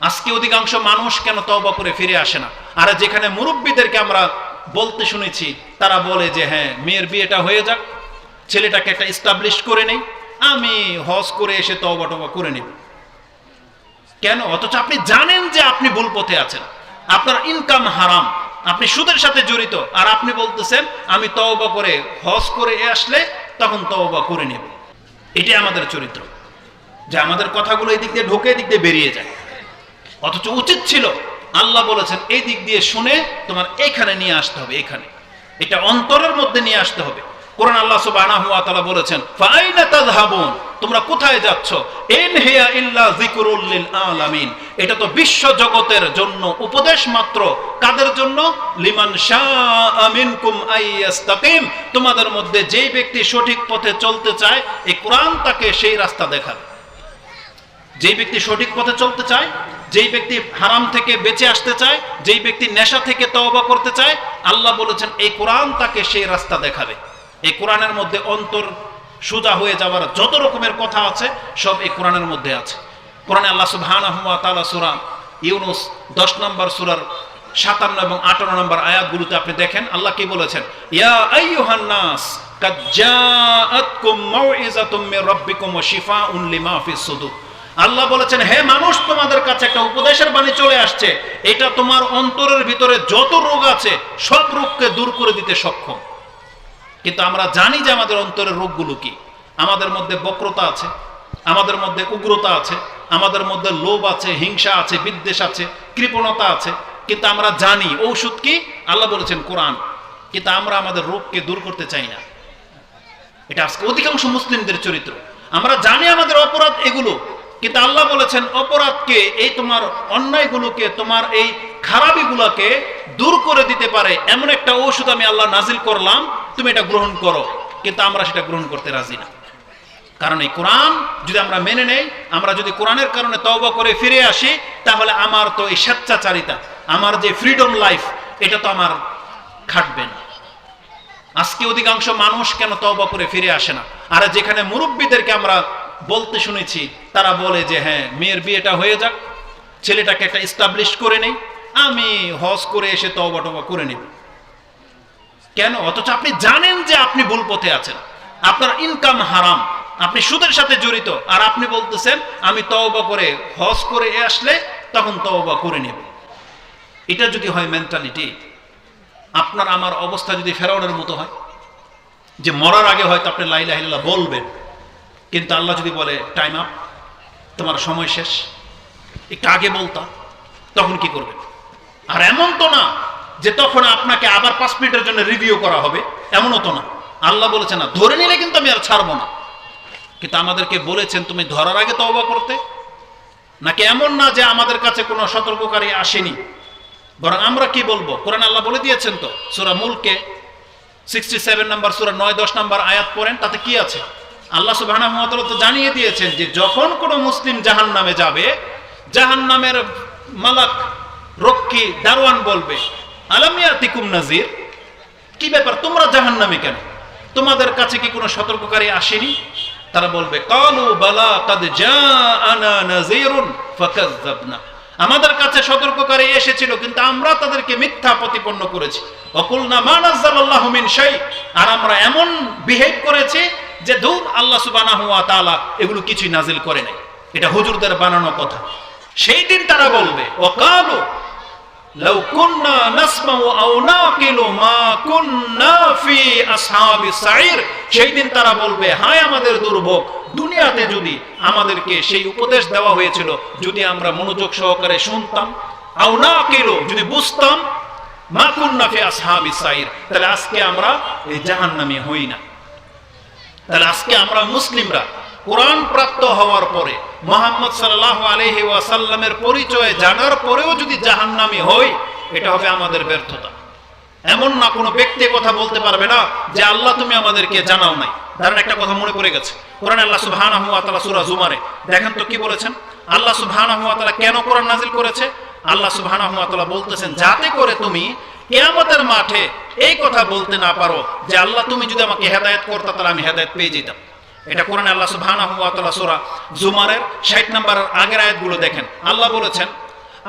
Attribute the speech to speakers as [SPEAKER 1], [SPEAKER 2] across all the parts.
[SPEAKER 1] আজকে অধিকাংশ মানুষ কেন তওবা করে ফিরে আসে না? আর যেখানে মুরব্বীদেরকে আমরা বলতে শুনেছি, তারা বলে যে হ্যাঁ মেয়ের বিয়েটা হয়ে যাক, ছেলেটাকে একটা ইস্টাবলিশ করে নেই, আমি হজ করে এসে তওবা টবা করে নেব। কেন? অথচ আপনি জানেন যে আপনি ভুল পথে আছেন। আপনার ইনকাম হারাম, আপনি সুদের সাথে জড়িত, আর আপনি বলতেছেন, আমি তওবা করে, হজ করে আসলে তখন তওবা করে নেব। এটাই আমাদের চরিত্র। যে আমাদের কথাগুলো এই দিক দিয়ে ঢোকে এই দিক দিয়ে বেরিয়ে যায়। অথচ উচিত ছিল আল্লাহ বলেছেন, এই দিক দিয়ে শুনে তোমার এখানে নিয়ে আসতে হবে, এখানে। এটা অন্তরের মধ্যে নিয়ে আসতে হবে। কোরআন আল্লাহ বলেছেন তাযহাবুন? তোমরা কোথায় যাচ্ছ? ইল্লা আলামিন। এটা তো বিশ্ব জগতের জন্য উপদেশ মাত্র। কাদের জন্য? লিমান শাআ মিনকুম আইয়াস্তাকিম তোমাদের মধ্যে যেই ব্যক্তি সঠিক পথে চলতে চায়, এই কোরআন তাকে সেই রাস্তা দেখাবে। যেই ব্যক্তি সঠিক পথে চলতে চায় যেই ব্যক্তি হারাম থেকে বেঁচে আসতে চায়, যেই ব্যক্তি নেশা থেকে তওবা করতে চায়, আল্লাহ বলেছেন, এই কোরআন তাকে সেই রাস্তা দেখাবে। এই কোরআনের মধ্যে অন্তর সোজা হয়ে যাওয়ার যত রকমের কথা আছে, সব এই কোরআনের মধ্যে আছে। কোরআনে আল্লাহ ওয়া তাআলা ইউনুস 10 নম্বর সূরার সাতান্ন এবং আটান্ন নম্বর আয়াতগুলোতে আপনি দেখেন, আল্লাহ কি বলেছেন? ইয়া আইয়ুহান নাস, কাদ জাআতকুম মাউইযাতুম মির রাব্বিকুম ওয়া শিফাউন লিমা ফিস সুদুর। আল্লাহ বলেছেন, হে মানুষ, তোমাদের কাছে একটা উপদেশের বাণী চলে আসছে। এটা তোমার অন্তরের ভিতরে যত রোগ আছে, সব রোগকে দূর করে দিতে সক্ষম। কিন্তু আমরা জানি যে আমাদের অন্তরের রোগগুলো কি। আমাদের মধ্যে বক্রতা আছে, আমাদের মধ্যে উগ্রতা আছে, আমাদের মধ্যে লোভ আছে, হিংসা আছে, বিদ্বেষ আছে, কৃপণতা আছে। কিন্তু আমরা জানি, ঔষধ কি? আল্লাহ বলেছেন কোরআন। কিন্তু আমরা আমাদের রোগকে দূর করতে চাই না। এটা আজকে অধিকাংশ মুসলিমদের চরিত্র। আমরা জানি আমাদের অপরাধ এগুলো কিন্তু আল্লাহ বলেছেন, অপরাধকে, এই তোমার অন্যায়গুলোকে, তোমার এই খারাপিগুলোকে দূর করে দিতে পারে। এমন একটা ঔষধ আমি আল্লাহ নাজিল করলাম, তুমি এটা গ্রহণ করো। কিন্তু আমরা সেটা গ্রহণ করতে রাজি না। কারণ এই কোরআন যদি আমরা মেনে নেই, আমরা যদি কোরআনের কারণে তওবা করে ফিরে আসি, তাহলে আমার তো এই স্বেচ্ছাচারিতা, আমার যে ফ্রিডম লাইফ এটা তো আমার খাটবে না। আজকে অধিকাংশ মানুষ কেন তওবা করে ফিরে আসে না? আর যেখানে মুরব্বীদেরকে আমরা বলতে শুনেছি, তারা বলে যে হ্যাঁ মেয়ের বিয়েটা হয়ে যাক, ছেলেটাকে একটা ইস্টাবলিশ করে নেই, আমি হজ করে এসে তওবা টবা করে নেব। কেন? অথচ আপনি জানেন যে আপনি ভুল পথে আছেন। আপনার ইনকাম হারাম, আপনি সুদের সাথে জড়িত, আর আপনি বলতেছেন, আমি তওবা করে, হজ করে আসলে তখন তওবা করে নেব। এটা যদি হয় মেন্টালিটি আপনার আমার অবস্থা যদি ফেরাউনের মতো হয়, যে মরার আগে হয়তো আপনি লাইলা বলবেন কিন্তু আল্লাহ যদি বলে টাইম আপ তোমার সময় শেষ। একটু আগে বলতাম তখন কি করবেন আর এমন তো না যে তখন আপনাকে আবার পাঁচ মিনিটের জন্য রিভিউ করা হবে, এমনও তো না। আল্লাহ বলেছে না, ধরে নিলে কিন্তু আমি আর ছাড়বো না। কিন্তু আমাদেরকে বলেছেন, তুমি ধরার আগে তওবা করতে। নাকি এমন না যে আমাদের কাছে কোনো সতর্ককারী আসেনি? বরং আমরা কি বলব? কোরআন আল্লাহ বলে দিয়েছেন তো, সুরা মুলকে সিক্সটি সেভেন নাম্বার, সুরা নয়, দশ নাম্বার আয়াত পড়েন, তাতে কি আছে? আল্লাহ তাআলা তো জানিয়ে দিয়েছেন যে যখন কোনো মুসলিম জাহান নামে যাবে জাহান নামের মালাক, রক্ষী, দারোয়ান বলবে আলামিয়া তিকুম নাজির কি ব্যাপার? তোমরা জাহান নামে কেন? তোমাদের কাছে কি কোনো সতর্ককারী আসেনি? তারা বলবে, কালু বালা কাদ জাআনা নাজিরুন ফাকাজ্জাবনা আমাদের কাছে সতর্ককারী এসেছিল, কিন্তু আমরা তাদেরকে মিথ্যা প্রতিপন্ন করেছি। অকুল অকুলনা মানাজ্জালাল্লাহু মিন শাই। আর আমরা এমন বিহেভ করেছি যে দূর আল্লাহ সুবহানাহু ওয়া এগুলো কিছুই নাজিল করে নাই। এটা হুজুরদের বানানো কথা। সেই দিন তারা বলবে আমাদের দুর্ভোগ, দুনিয়াতে যদি আমাদেরকে সেই উপদেশ দেওয়া হয়েছিল, যদি আমরা মনোযোগ সহকারে শুনতাম আও না নাকিলু যদি বুঝতাম, মা কুন্না ফি আসহাবিস সাইর তাহলে আজকে আমরা এই জাহান্নামী হই না। তাহলে আজকে আমরা মুসলিমরা কোরআন প্রাপ্ত হওয়ার পরে মোহাম্মদ সাল্লাহ আলহি ওয়াসাল্লামের পরিচয় জানার পরেও যদি জাহান্নামি হই, এটা হবে আমাদের ব্যর্থতা। এমন না কোনো ব্যক্তি কথা বলতে পারবে না যে, আল্লাহ, তুমি আমাদেরকে জানাও নাই। ধরেন একটা কথা মনে পড়ে গেছে। কোরআন আল্লাহ তাআলা সূরা জুমারে। দেখেন তো কি বলেছেন? আল্লাহ সুবহানাহু ওয়া কেন কোরআন নাজিল করেছে? আল্লাহ সুবহানাহু ওয়া বলতেছেন, যাতে করে তুমি কিয়ামতের মাঠে এই কথা বলতে না পারো যে আল্লাহ তুমি যদি আমাকে হেদায়েত করতে, তাহলে আমি হেদায়েত পেয়ে যেতাম। এটা কোরআন আল্লাহ সুবহানাহু ওয়া তাআলা সূরা জুমারের 60 নম্বরের আগের আয়াতগুলো দেখেন। আল্লাহ বলেছেন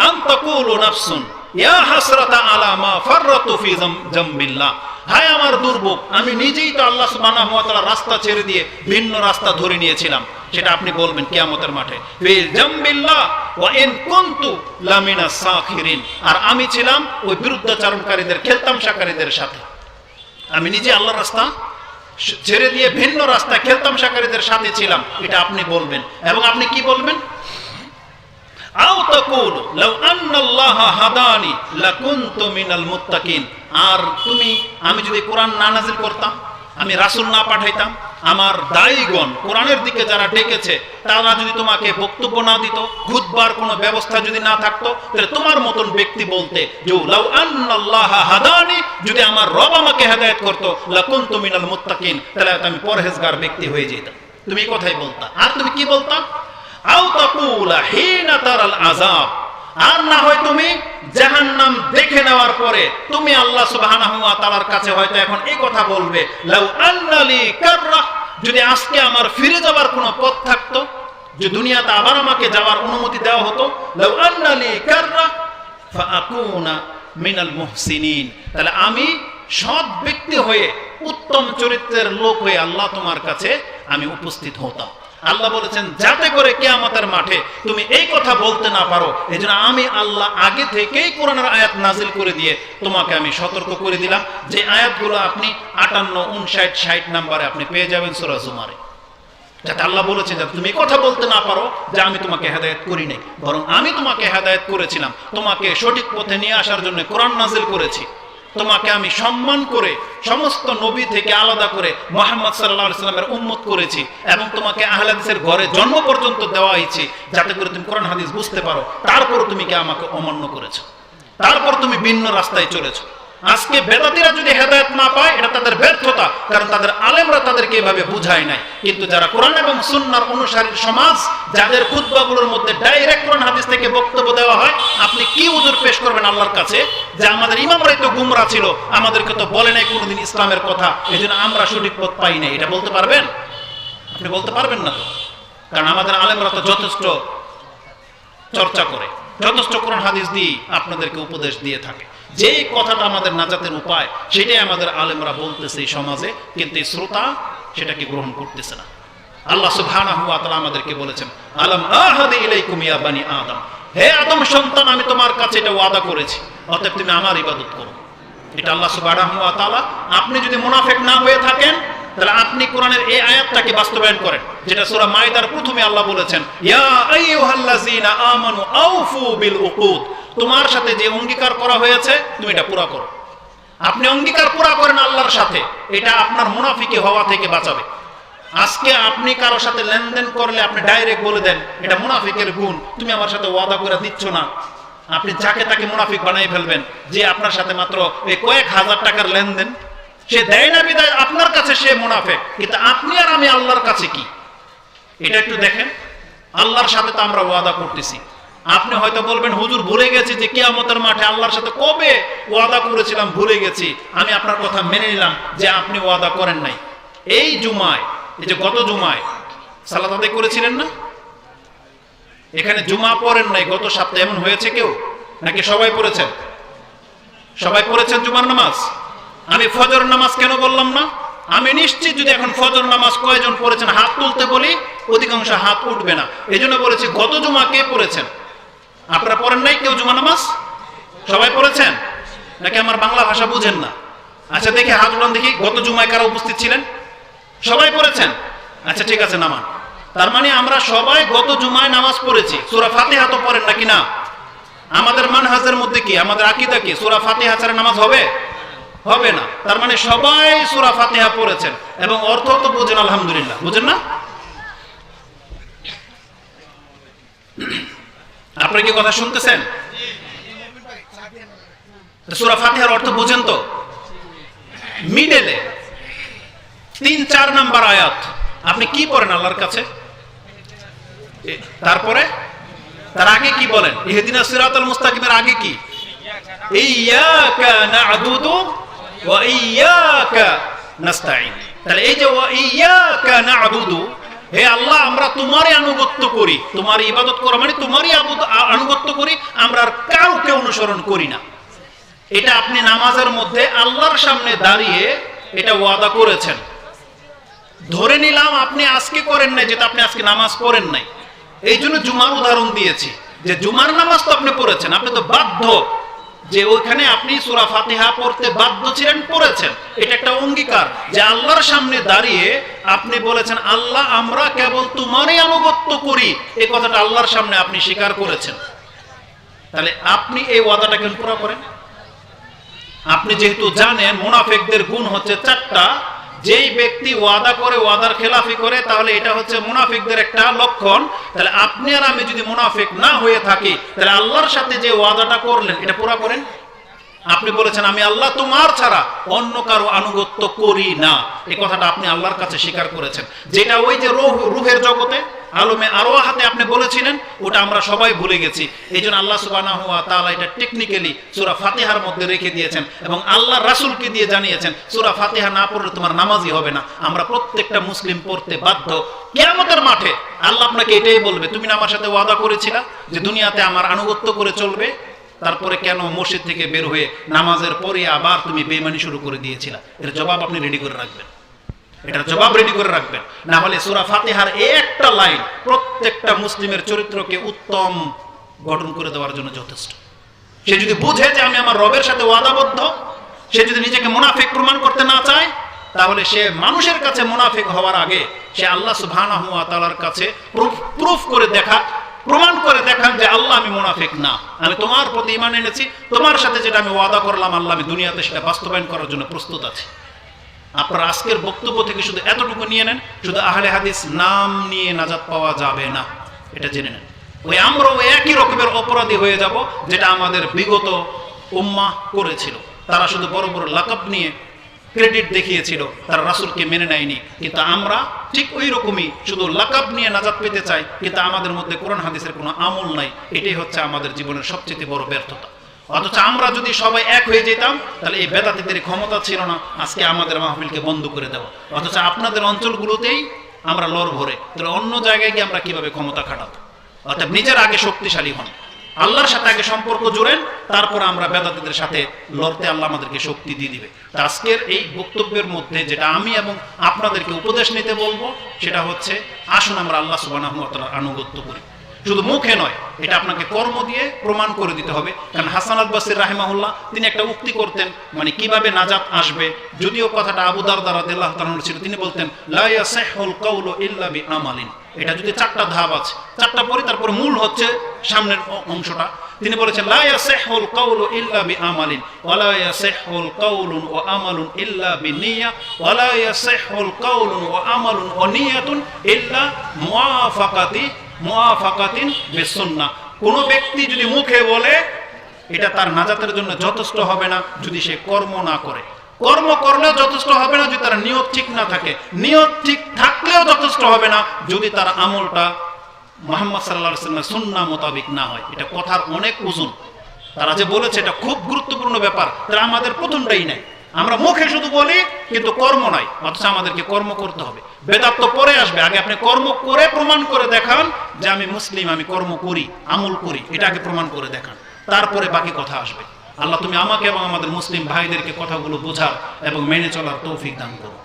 [SPEAKER 1] আন তাকুলু নাফসুন ইয়া হাসরাতা আলা মা ফাররাতু ফি জামবিল্লাহ। হায় আমার দুর্ভোগ, আমি নিজেই তো আল্লাহ সুবহানাহু ওয়া তাআলা রাস্তা ছেড়ে দিয়ে ভিন্ন রাস্তা ধরে নিয়েছিলাম। সেটা আপনি বলবেন কিয়ামতের মাঠে। আর আমি ছিলাম ওই বিরুদ্ধাচারণকারীদের, খেলতামশাকারীদের সাথে। আমি নিজে আল্লাহর রাস্তা ছেড়ে দিয়ে ভিন্ন রাস্তা খেলতাম শাকারীদের সাথে ছিলাম, এটা আপনি বলবেন। এবং আপনি কি বলবেন? আর তুমি, আমি যদি কোরআন না নাজিল করতাম, আমি রাসূল না পাঠাইতাম আমার দায়ীগণ কোরআনের দিকে যারা ডেকেছে, তারা যদি তোমাকে বক্তব্য না দিত খুদবার কোনো ব্যবস্থা যদি না থাকতো, তাহলে তোমার মতন ব্যক্তি বলতে, যে, লাউ আন্নাল্লাহা হাদানি যদি আমার রব আমাকে হেদায়েত করতো, লাকুনতু মিনাল মুত্তাকিন, তাহলে আমি পরহেজগার ব্যক্তি হয়ে যেতাম। তুমি কথাই বলতা। আর তুমি কি বলতা? আও তাকুলা হিনা তারাল আযাব। আর না হয় তুমি জাহান্নাম দেখে নেওয়ার পরে তুমি আল্লাহ সুবহানাহু ওয়া কাছে হয়তো এখন এই কথা বলবে যদি আজকে আমার ফিরে যাবার কোনো পথ থাকতো যে দুনিয়াতে আবার আমাকে যাওয়ার অনুমতি দেওয়া হতো, লাউ তাহলে আমি সৎ ব্যক্তি হয়ে, উত্তম চরিত্রের লোক হয়ে আল্লাহ তোমার কাছে আমি উপস্থিত হতাম। আল্লাহ বলেছেন, যাতে করে কেয়ামতের মাঠে তুমি এই কথা বলতে না পারো এই আমি আল্লাহ আগে থেকেই কোরআনের আয়াত নাজিল করে দিয়ে তোমাকে আমি সতর্ক করে দিলাম। যে আয়াতগুলো আপনি আটান্ন উনষাট ষাট নাম্বারে আপনি পেয়ে যাবেন সুরা জুমারে। যাতে আল্লাহ বলেছেন, যাতে তুমি কথা বলতে না পারো যে আমি তোমাকে হেদায়েত করি নাই, বরং আমি তোমাকে হেদায়েত করেছিলাম। তোমাকে সঠিক পথে নিয়ে আসার জন্য কোরআন নাজিল করেছি। তোমাকে আমি সম্মান করে সমস্ত নবী থেকে আলাদা করে মোহাম্মদ সাল্লামের উন্মত করেছি এবং তোমাকে আহলাদিসের ঘরে জন্ম পর্যন্ত দেওয়া হয়েছে যাতে করে তুমি কোরআন, হাদিস বুঝতে পারো। তারপর তুমি কি আমাকে অমান্য করেছ? তারপর তুমি ভিন্ন রাস্তায় চলেছো? আজকে বেদাতিরা যদি হেদায়ত না পায়, এটা তাদের ব্যর্থতা, কারণ তাদের আলেমরা তাদেরকে এভাবে বুঝায় নাই। কিন্তু যারা কোরআন এবং সুন্নার অনুসারী সমাজ, যাদের খুতবাগুলোর মধ্যে ডাইরেক্ট কোরআন হাদিস থেকে বক্তব্য দেওয়া হয়, আপনি কি উজুর পেশ করবেন আল্লাহর কাছে? যে আমাদের ইমামরাই তো গুমরা ছিল, আমাদেরকে তো বলে নাই কোনোদিন ইসলামের কথা এই জন্য আমরা সঠিক পথ পাই নাই। এটা বলতে পারবেন? আপনি বলতে পারবেন না তো? কারণ আমাদের আলেমরা তো যথেষ্ট চর্চা করে। যথেষ্ট কোরআন হাদিস দিয়ে আপনাদেরকে উপদেশ দিয়ে থাকে। যে কথাটা আমাদের নাজাতের উপায়, সেটাই আমাদের আলেমরা বলতেছে এই সমাজে, কিন্তু এই শ্রোতা সেটাকে গ্রহণ করতেছে না। আল্লাহ সুবহানাহু ওয়া তাআলা আমাদেরকে বলেছেন, আলাম আহাদি ইলাইকুম ইয়া বানি আদম? হে আদম সন্তান, আমি তোমার কাছে এটা ওয়াদা করেছি, অতএব তুমি আমার ইবাদত করো। এটা আল্লাহ সুবহানাহু ওয়া তাআলা, আপনি যদি মুনাফিক না হয়ে থাকেন তাহলে আপনি কোরআনের এই আয়াতটাকে বাস্তবায়ন করেন, যেটা সূরা মাইদার প্রথমে আল্লাহ বলেছেন, ইয়া আইয়ুহাল্লাযীনা আমানু আউফু বিল উকুদ। তোমার সাথে যে অঙ্গীকার করা হয়েছে, তুমি এটা পুরো করো। আপনি অঙ্গীকার পুরা করেন আল্লাহর সাথে, এটা আপনার মুনাফিকি হওয়া থেকে বাঁচাবে। আজকে আপনি কারও সাথে লেনদেন করলে আপনি ডাইরেক্ট বলে দেন, এটা মুনাফিকের গুণ, তুমি আমার সাথে ওয়াদা করে দিচ্ছ না। আপনি যাকে তাকে মুনাফিক বানাই ফেলবেন, যে আপনার সাথে মাত্র এই কয়েক হাজার টাকার লেনদেন সে দেয় না বিদায়, আপনার কাছে সে মুনাফেক। কিন্তু আপনি আর আমি আল্লাহর কাছে কি? এটা একটু দেখেন। আল্লাহর সাথে তো আমরা ওয়াদা করতেছি। আপনি হয়তো বলবেন, হুজুর, ভুলে গেছি যে কিয়ামতের মাঠে আল্লাহর সাথে কবে ওয়াদা করেছিলাম? ভুলে গেছি। আমি আপনার কথা মেনে নিলাম যে আপনি ওয়াদা করেন নাই। এই জুমায়, এই যে গত জুমায়, সালাত আদায় করেছিলেন না? এখানে জুমা পড়েন নাই গত সপ্তাহে, এমন হয়েছে কেউ? নাকি সবাই পড়েছেন? সবাই পড়েছেন জুমার নামাজ? আমি ফজর নামাজ কেন বললাম না? আমি নিশ্চিত যদি এখন ফজর নামাজ কয়জন পড়েছেন, হাত তুলতে বলি, অধিকাংশ হাত উঠবে না। এই জন্য বলেছি, গত জুমা কে পড়েছেন? আপনারা পড়েন নাই কেউ জুমা নামাজ? সবাই পড়েছেন? নাকি আমার বাংলা ভাষা বুঝেন না? আচ্ছা দেখি হাত উঠান দেখি, গত জুমায় কারা উপস্থিত ছিলেন? সবাই পড়েছেন? আচ্ছা ঠিক আছে, নামান। তার মানে আমরা সবাই গত জুমায় নামাজ পড়েছি। সুরা ফাতিহা তো পড়েন নাকি না? আমাদের মানহাজের মধ্যে কি? আমাদের আকিদা কি? সুরা ফাতিহা ছাড়া নামাজ হবে? হবে না। তার মানে সবাই সুরা ফাতিহা পড়েছেন। এবং অর্থ তো বুঝেন আলহামদুলিল্লাহ। বুঝেন না? আপনারা কি কথা শুনতেছেন? সুরা ফাতিহার অর্থ বুঝেন তো? মিডেলে তিন চার নাম্বার আয়াত। আপনি কি পড়েন আল্লাহর কাছে? তারপরে? তার আগে কি বলেন? ইহদিনা সিরাতাল মুস্তাকিমের আগে কি? ইয়াকা না'বুদু তাহলে এই যে হে আল্লাহ, আমরা তোমারই আনুগত্য করি। তোমার ইবাদত করা মানে তোমারই আনুগত্য করি, আমরা আর কাউকে অনুসরণ করি না। এটা আপনি নামাজের মধ্যে আল্লাহর সামনে দাঁড়িয়ে এটা ওয়াদা করেছেন। ধরে নিলাম আপনি আজকে করেন নাই, যেটা আপনি আজকে নামাজ পড়েন নাই। এই জন্য জুমার উদাহরণ দিয়েছি। যে জুমার নামাজ তো আপনি পড়েছেন, আপনি তো বাধ্য যে ওইখানে আপনি সুরা ফাতিহা পড়তে বাধ্য ছিলেন, পড়েছেন। এটা একটা অঙ্গীকার যে আল্লাহর সামনে দাঁড়িয়ে আপনি বলেছেন, আল্লাহ, আমরা কেবল তোমারই আনুগত্য করি। এই কথাটা আল্লাহর সামনে আপনি স্বীকার করেছেন। তাহলে আপনি এই ওয়াদাটা কেন পুরো করেন? আপনি যেহেতু জানেন, মুনাফেকদের গুণ হচ্ছে চারটা। যেই ব্যক্তি ওয়াদা করে, ওয়াদার খেলাফি করে, তাহলে এটা হচ্ছে মুনাফিকদের একটা লক্ষণ। তাহলে আপনি আর আমি যদি মুনাফিক না হয়ে থাকি, তাহলে আল্লাহর সাথে যে ওয়াদাটা করলেন, এটা পুরা করেন? আপনি বলেছেন, আমি আল্লাহ তোমার ছাড়া অন্য কারও আনুগত্য করি না। এই কথাটা আপনি আল্লাহর কাছে স্বীকার করেছেন। যেটা ওই যে রুহ, রুহের জগতে, আলমে আরও হাতে আপনি বলেছিলেন, ওটা আমরা সবাই ভুলে গেছি। এই জন্য আল্লাহ সুবাহ তাআলা এটা টেকনিক্যালি সূরা ফাতিহার মধ্যে রেখে দিয়েছেন এবং আল্লাহ রাসূলকে দিয়ে জানিয়েছেন, সুরা ফাতিহা না পড়লে তোমার নামাজই হবে না। আমরা প্রত্যেকটা মুসলিম পড়তে বাধ্য। কিয়ামতের মাঠে আল্লাহ আপনাকে এটাই বলবে, তুমি না আমার সাথে ওয়াদা করেছিলা যে দুনিয়াতে আমার আনুগত্য করে চলবে তারপরে কেন মসজিদ থেকে বের হয়ে নামাজের পরে আবার তুমি বেমানি শুরু করে দিয়েছিলা? এর জবাব আপনি রেডি করে রাখবেন। এটার জবাব রেডি করে রাখবেন। না হলে সুরা ফাতিহার একটা লাইন প্রত্যেকটা মুসলিমের চরিত্রকে উত্তম গঠন করে দেওয়ার জন্য যথেষ্ট। সে যদি বুঝে যে আমি আমার রবের সাথে ওয়াদাবদ্ধ, সে যদি নিজেকে মুনাফিক প্রমাণ করতে না চায়, তাহলে সে মানুষের কাছে মুনাফিক হওয়ার আগে সে আল্লাহ সুবহানাহু ওয়া তাআলার কাছে প্রুফ করে দেখা প্রমাণ করে দেখান যে আল্লাহ আমি মুনাফিক না। আমি তোমার প্রতি ইমান এনেছি, তোমার সাথে যেটা আমি ওয়াদা করলাম, আল্লাহ আমি দুনিয়াতে সেটা বাস্তবায়ন করার জন্য প্রস্তুত আছি। আপনার আজকের বক্তব্য থেকে শুধু এতটুকু নিয়ে নেন, শুধু আহলে হাদিস নাম নিয়ে নাজাত পাওয়া যাবে না। এটা জেনে নেন। ওই আমরাও একই রকমের অপরাধী হয়ে যাব যেটা আমাদের বিগত উম্মা করেছিল। তারা শুধু বড় বড় লাকব নিয়ে ক্রেডিট দেখিয়েছিল, তারা রাসুলকে মেনে নেয়নি। কিন্তু আমরা ঠিক ওই রকমই শুধু লাকাব নিয়ে নাজাত পেতে চাই, কিন্তু আমাদের মধ্যে কোরআন হাদিসের কোনো আমল নাই। এটাই হচ্ছে আমাদের জীবনের সবচেয়ে বড় ব্যর্থতা। অথচ আমরা যদি সবাই এক হয়ে যেতাম, তাহলে এই বেদাতিদের ক্ষমতা ছিল না, আজকে আমাদের মাহফিলকে বন্ধ করে দেওয়া। অথচ আপনাদের অঞ্চলগুলোতেই আমরা লড় ভরে তাহলে অন্য জায়গায় গিয়ে আমরা কীভাবে ক্ষমতা খাটাবো? অর্থাৎ নিজের আগে শক্তিশালী হন। আল্লাহর সাথে আগে সম্পর্ক জুড়েন, তারপর আমরা বেদাতিদের সাথে লড়তে আল্লাহ আমাদেরকে শক্তি দিয়ে দিবে। আজকের এই বক্তব্যের মধ্যে যেটা আমি এবং আপনাদেরকে উপদেশ নিতে বলব, সেটা হচ্ছে আসুন আমরা আল্লাহ সুবাহ আনুগত্য করি। শুধু মুখে নয়, এটা আপনাকে কর্ম দিয়ে প্রমাণ করে দিতে হবে। কারণ হাসান আল বাসির রাহেমাহুল্লাহ, তিনি একটা উক্তি করতেন মানে কীভাবে নাজাত আসবে। যদিও কথাটা আবুদার দ্বারা ছিল, তিনি বলতেন, লা ইয়াসিহুল কাউলু ইল্লা বিআমালিন। এটা যদি চারটা ধাপ আছে, চারটা পরে তারপরে মূল হচ্ছে সামনের অংশটা। তিনি বলেছেন কোন ব্যক্তি যদি মুখে বলে, এটা তার নাজাতের জন্য যথেষ্ট হবে না যদি সে কর্ম না করে। কর্ম করলেও যথেষ্ট হবে না যদি তার নিয়ত ঠিক না থাকে। নিয়ত ঠিক থাকলেও যথেষ্ট হবে না যদি তার আমলটা মোহাম্মদ সাল্লামের সুন্না মোতাবিক না হয়। এটা কথার অনেক ওজন। তারা যে বলেছে এটা খুব গুরুত্বপূর্ণ ব্যাপার। তারা আমাদের প্রথমটাই নাই আমরা মুখে শুধু বলি, কিন্তু কর্ম নাই অথচ আমাদেরকে কর্ম করতে হবে। বেদাত তো পরে আসবে। আগে আপনি কর্ম করে প্রমাণ করে দেখান যে আমি মুসলিম, আমি কর্ম করি, আমল করি এটা আগে প্রমাণ করে দেখান। তারপরে বাকি কথা আসবে। আল্লাহ, তুমি আমাকে এবং আমাদের মুসলিম ভাইদেরকে কথাগুলো বোঝার এবং মেনে চলার তৌফিক দান করো।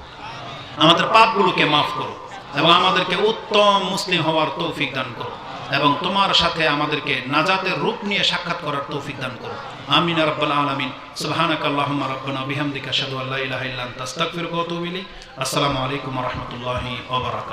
[SPEAKER 1] আমাদের পাপগুলোকে মাফ করো এবং আমাদেরকে উত্তম মুসলিম হওয়ার তৌফিক দান করো এবং তোমার সাথে আমাদেরকে নাজাতের রূপ নিয়ে সাক্ষাৎ করার তৌফিক দান করো। আমিন রাব্বাল আলামিন। সুবহানাক আল্লাহুম্মা রাব্বানা বিহামদিকা আশহাদু আল্লা ইলাহা ইল্লা আনতা আস্তাগফিরুকা ওয়া আতুবু ইলাইক। আসসালামু আলাইকুম ওয়া রাহমাতুল্লাহি ওয়া বারাকাতুহু।